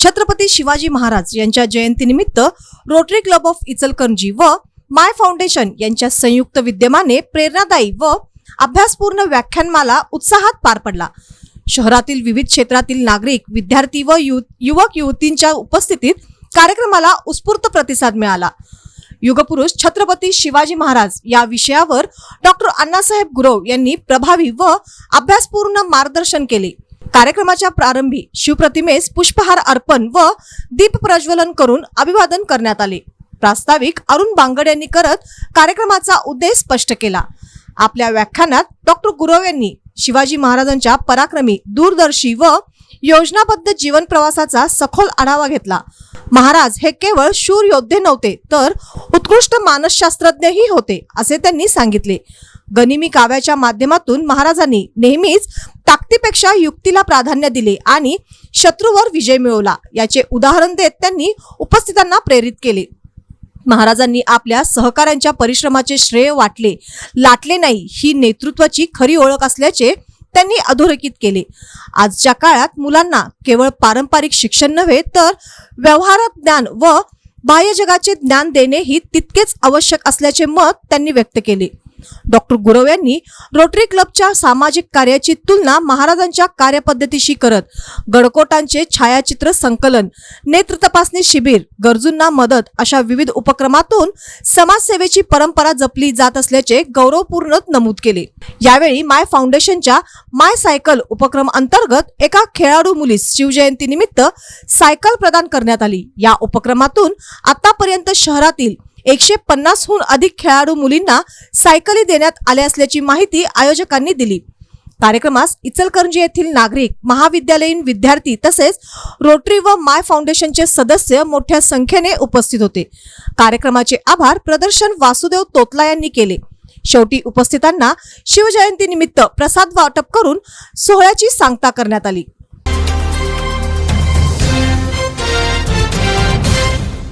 छत्रपती शिवाजी महाराज यांच्या जयंतीनिमित्त rotary club of Ichalkaranji व माय फाउंडेशन यांच्या संयुक्त विद्यमाने प्रेरणादायी व अभ्यासपूर्ण व्याख्यानमाला उत्साहात पार पडला. शहरातील विविध क्षेत्रातील नागरिक विद्यार्थी व युवक युवतींच्या उपस्थितीत कार्यक्रमाला उत्स्फूर्त प्रतिसाद मिळाला. युगपुरुष छत्रपती शिवाजी महाराज या विषयावर डॉक्टर अण्णासाहेब गुरव यांनी प्रभावी व अभ्यासपूर्ण मार्गदर्शन केले. कार्यक्रमाच्या प्रारंभी शिवप्रतिमेस पुष्पहार अर्पण व दीप प्रज्वलन करून अभिवादन करण्यात आले. प्रास्ताविक अरुण बांगड यांनी करत कार्यक्रमाचा उद्देश स्पष्ट केला. आपल्या व्याख्यानात डॉक्टर गुरव यांनी शिवाजी महाराजांच्या पराक्रमी दूरदर्शी व योजनाबद्ध जीवन प्रवासाचा सखोल आढावा घेतला. महाराज हे केवळ शूर योद्धे नव्हते तर उत्कृष्ट मानसशास्त्रज्ञही होते असे त्यांनी सांगितले. गनिमी काव्याच्या माध्यमातून महाराजांनी नेहमीच ताकदीपेक्षा युक्तीला प्राधान्य दिले आणि शत्रूवर विजय मिळवला. याचे उदाहरण देत त्यांनी उपस्थितांना प्रेरित केले. महाराजांनी आपल्या सहकाऱ्यांच्या परिश्रमाचे श्रेय वाटले. लाटले नाही ही नेतृत्वाची खरी ओळख असल्याचे त्यांनी अधोरेखित केले. आजच्या काळात मुलांना केवळ पारंपरिक शिक्षण नव्हे तर व्यवहारात ज्ञान व बाह्य जगाचे ज्ञान देणेही तितकेच आवश्यक असल्याचे मत त्यांनी व्यक्त केले. डॉक्टर गुरव यांनी रोटरी क्लबच्या सामाजिक कार्याची तुलना महाराजांच्या कार्यपद्धतीशी करत गडकोटांचे छायाचित्र संकलन नेत्र तपासणी शिबिर गरजूंना मदत अशा विविध उपक्रमातून समाजसेवेची परंपरा जपली जात असल्याचे गौरवपूर्ण नमूद केले. यावेळी माय फाउंडेशनच्या माय सायकल उपक्रम अंतर्गत एका खेळाडू मुलीस शिवजयंती निमित्त सायकल प्रदान करण्यात आली. या उपक्रमातून आतापर्यंत शहरातील एकशे पन्नासहून अधिक खेळाडू मुलींना सायकली देण्यात आल्या असल्याची माहिती आयोजकांनी दिली. कार्यक्रमास इचलकरंजी येथील नागरिक महाविद्यालयीन विद्यार्थी तसेच रोटरी व माय फाउंडेशनचे सदस्य मोठ्या संख्येने उपस्थित होते. कार्यक्रमाचे आभार प्रदर्शन वासुदेव तोतला यांनी केले. शेवटी उपस्थितांना शिवजयंती निमित्त प्रसाद वाटप करून सोहळ्याची सांगता करण्यात आली.